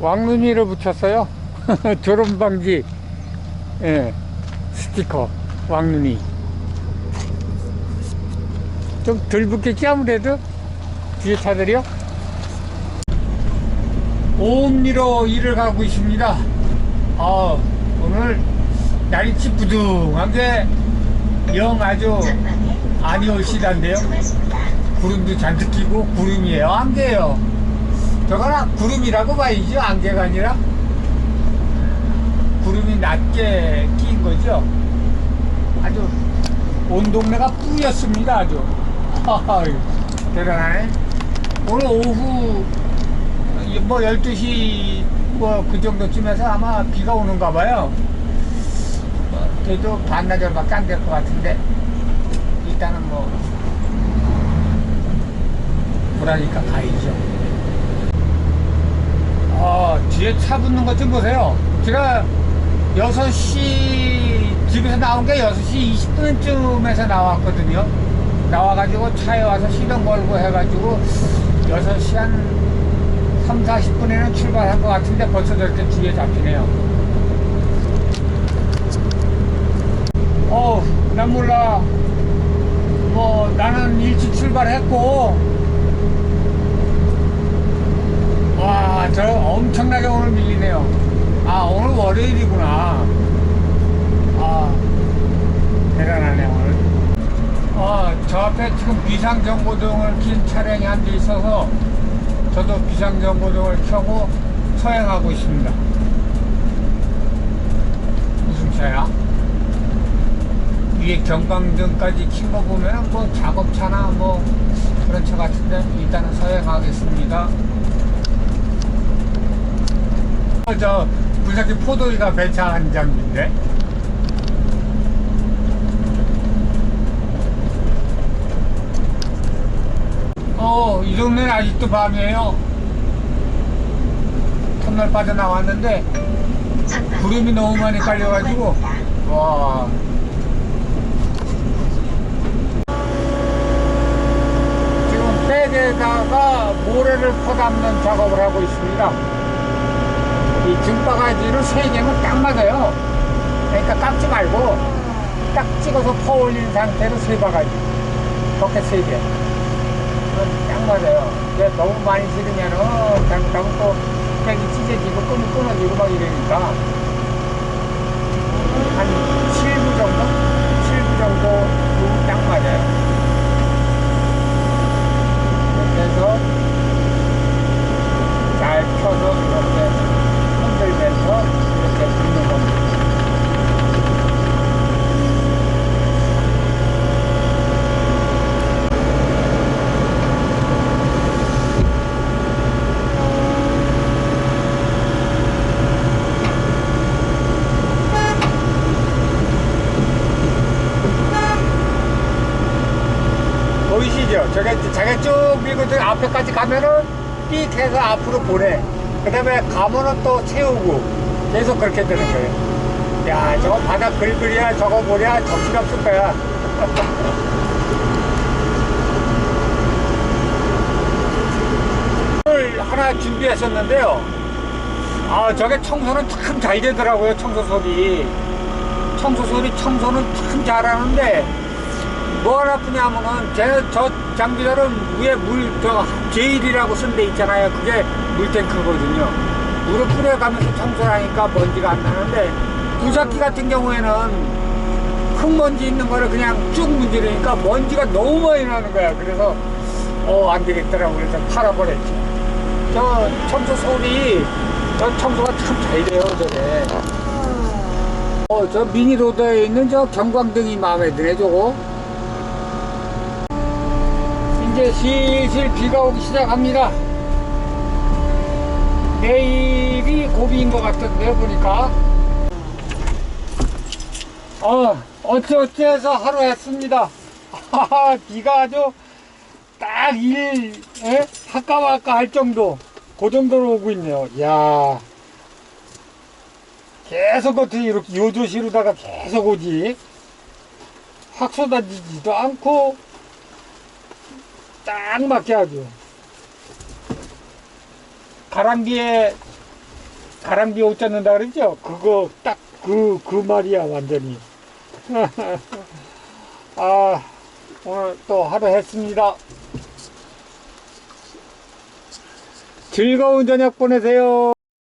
왕눈이를 붙였어요. 졸음 방지 예, 스티커 왕눈이. 좀 덜 붙겠지 아무래도 뒤에 차들이요. 오음리로 일을 가고 있습니다. 아 오늘 날이 부둥한 게 영 아주 아니 올시단데요. 구름도 잔뜩 끼고 구름이에요. 안개예요. 저거나 구름이라고 봐야죠. 안개가 아니라 구름이 낮게 낀 거죠. 아주 온 동네가 뿌였습니다. 아주 하하이, 대단하네. 오늘 오후 뭐 12시 뭐 그 정도쯤에서 아마 비가 오는가 봐요. 뭐 그래도 반나절밖에 안 될 것 같은데 일단은 뭐 불하니까 가야죠. 아, 뒤에 차 붙는 것 좀 보세요. 제가 6시, 집에서 나온 게 6시 20분쯤에서 나왔거든요. 나와가지고 차에 와서 시동 걸고 해가지고 6시 한 3, 40분에는 출발한 것 같은데 벌써 저렇게 뒤에 잡히네요. 어우, 난 몰라. 뭐, 나는 일찍 출발했고, 와, 저 엄청나게 오늘 밀리네요. 아, 오늘 월요일이구나. 아, 대단하네, 오늘. 아, 저 앞에 지금 비상정보등을 킨 차량이 한 대 있어서 저도 비상정보등을 켜고 서행하고 있습니다. 무슨 차야? 위에 경광등까지 킨 거 보면 뭐 작업차나 뭐 그런 차 같은데 일단은 서행하겠습니다. 어, 저 불사기 포도이가 배차 한 장인데 어, 이 동네는 아직도 밤이에요. 터널 빠져나왔는데 구름이 너무 많이 깔려가지고 와 지금 백에다가 모래를 퍼담는 작업을 하고 있습니다. 이 등바가지를 세 개면 딱 맞아요. 그러니까 깎지 말고 딱 찍어서 퍼 올린 상태로 세 바가지. 그렇게 세 개. 딱 맞아요. 근데 너무 많이 지르면은 잘못하면 또 백이 찢어지고 끈이 끊어지고 막 이러니까 한 7부 정도? 7부 정도 딱 맞아요. 이렇게 해서 잘 펴서 이렇게 흔들면서 이렇게 붓는 겁니다. 저게 쭉 밀고 저 앞에까지 가면은 삑 해서 앞으로 보내. 그 다음에 가면은 또 세우고 계속 그렇게 되는 거예요. 야, 저거 바닥 긁으랴 저거 뭐랴 정신없을 거야. 하나 준비했었는데요. 아, 저게 청소는 참 잘 되더라고요, 청소 소리. 청소 소리, 청소는 참 잘하는데, 뭐 하나 뿐이냐면은 제, 저 장비들은 위에 물, 저, 제일이라고 쓴 데 있잖아요. 그게 물탱크거든요. 물을 뿌려가면서 청소를 하니까 먼지가 안 나는데, 부삭기 같은 경우에는 흙먼지 있는 거를 그냥 쭉 문지르니까 먼지가 너무 많이 나는 거야. 그래서, 어, 안 되겠더라고. 그래서 팔아버렸죠. 저 청소 소리, 저 청소가 참 잘 돼요, 저게. 어, 저 미니 로더에 있는 저 경광등이 마음에 드네, 저거. 이제 슬슬 비가 오기 시작합니다. 내일이 고비인 것 같은데요, 보니까. 어, 어찌어찌해서 하루 했습니다. 하하, 비가 아주 딱 일, 에? 할까 말까 할 정도. 그 정도로 오고 있네요. 이야. 계속 어떻게 이렇게 요조시로다가 계속 오지. 확 쏟아지지도 않고, 딱 맞게 아주. 가랑비에 가랑비 옷 젖는다 그러죠? 그거 딱 그, 그 말이야, 완전히. 아, 오늘 또 하루 했습니다. 즐거운 저녁 보내세요.